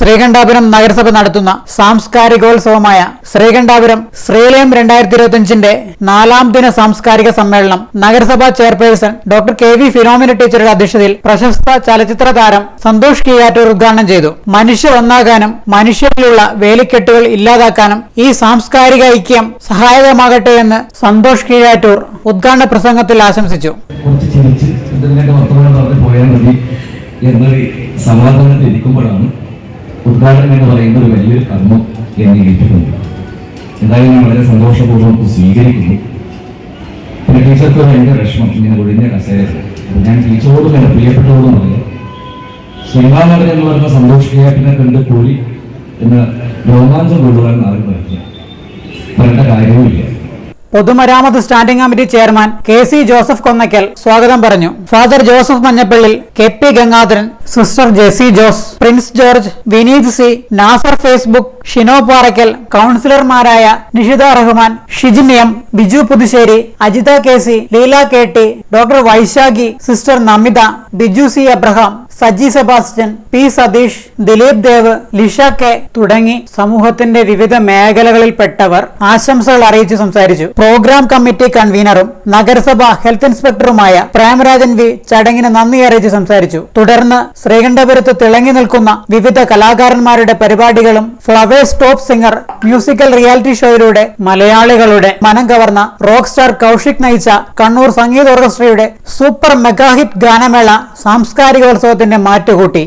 ശ്രീകണ്ഠാപുരം നഗരസഭ നടത്തുന്ന സാംസ്കാരികോത്സവമായ ശ്രീകണ്ഠാപുരം ശ്രീലയം രണ്ടായിരത്തി ഇരുപത്തിയഞ്ചിന്റെ നാലാം ദിന സാംസ്കാരിക സമ്മേളനം നഗരസഭാ chairperson doctor K V Phenomina ടീച്ചറുടെ അധ്യക്ഷതയിൽ പ്രശസ്ത ചലച്ചിത്ര താരം സന്തോഷ് കിയാറ്റൂർ ഉദ്ഘാടനം ചെയ്തു. മനുഷ്യർ ഒന്നാകാനും മനുഷ്യരിലുള്ള വേലിക്കെട്ടുകൾ ഇല്ലാതാക്കാനും ഈ സാംസ്കാരിക ഐക്യം സഹായകമാകട്ടെ എന്ന് സന്തോഷ് കീഴാറ്റൂർ ഉദ്ഘാടന പ്രസംഗത്തിൽ ആശംസിച്ചു. എന്നൊരു സമാധാനത്തിൽ ഇരിക്കുമ്പോഴാണ് ഉദ്ഘാടനം എന്ന് പറയുന്ന ഒരു വലിയൊരു കർമ്മം എന്നെ ഏറ്റിട്ടുണ്ട് എന്തായാലും ഞാൻ വളരെ സന്തോഷപൂർവം സ്വീകരിക്കുന്നു. പിന്നെ ടീച്ചർക്ക് ഭയങ്കര വിഷമം ഇങ്ങനെ ഒഴിഞ്ഞ കസേര ഞാൻ ടീച്ചറോടും എന്റെ പ്രിയപ്പെട്ടവരോടും പറയാം. സിനിമാ നടൻ എന്ന് പറയുന്ന സന്തോഷ് കേട്ടിനെ കണ്ട് കൂടി എന്ന് രോമാഞ്ചം കൊള്ളുവാൻ ആരും പറ്റില്ല പറയേണ്ട കാര്യവുമില്ല. പൊതുമരാമത്ത് standing committee chairman K C Joseph Konnakkal സ്വാഗതം പറഞ്ഞു. Father Joseph Manjappallil K P Gangadharan sister Jessy Jose Prince George Vineeth C Nasar Facebook Shino Parakkal കൗൺസിലർമാരായ Nishitha Rahman Shijin M Biju Puthussery Ajitha K C Leela K T doctor Vaishakhi sister Namitha Biju C Abraham Saji Sebastian P Satheesh Dileep Dev Lisha K തുടങ്ങി സമൂഹത്തിന്റെ വിവിധ മേഖലകളിൽപ്പെട്ടവർ ആശംസകൾ അറിയിച്ചു സംസാരിച്ചു. Programme committee കൺവീനറും നഗരസഭാ health ഇൻസ്പെക്ടറുമായ Premarajan V ചടങ്ങിന് നന്ദി അറിയിച്ച് സംസാരിച്ചു. തുടർന്ന് ശ്രീകണ്ഠപുരത്ത് തിളങ്ങി നിൽക്കുന്ന വിവിധ കലാകാരന്മാരുടെ പരിപാടികളും Flowers top singer musical reality ഷോയിലൂടെ മലയാളികളുടെ മനം കവർന്ന റോക്ക് സ്റ്റാർ കൗശിക് നയിച്ച കണ്ണൂർ സംഗീത ഓർക്കസ്ട്രയുടെ സൂപ്പർ മെഗാഹിറ്റ് ഗാനമേള സാംസ്കാരികോത്സവത്തിന്റെ മാറ്റുകൂട്ടി.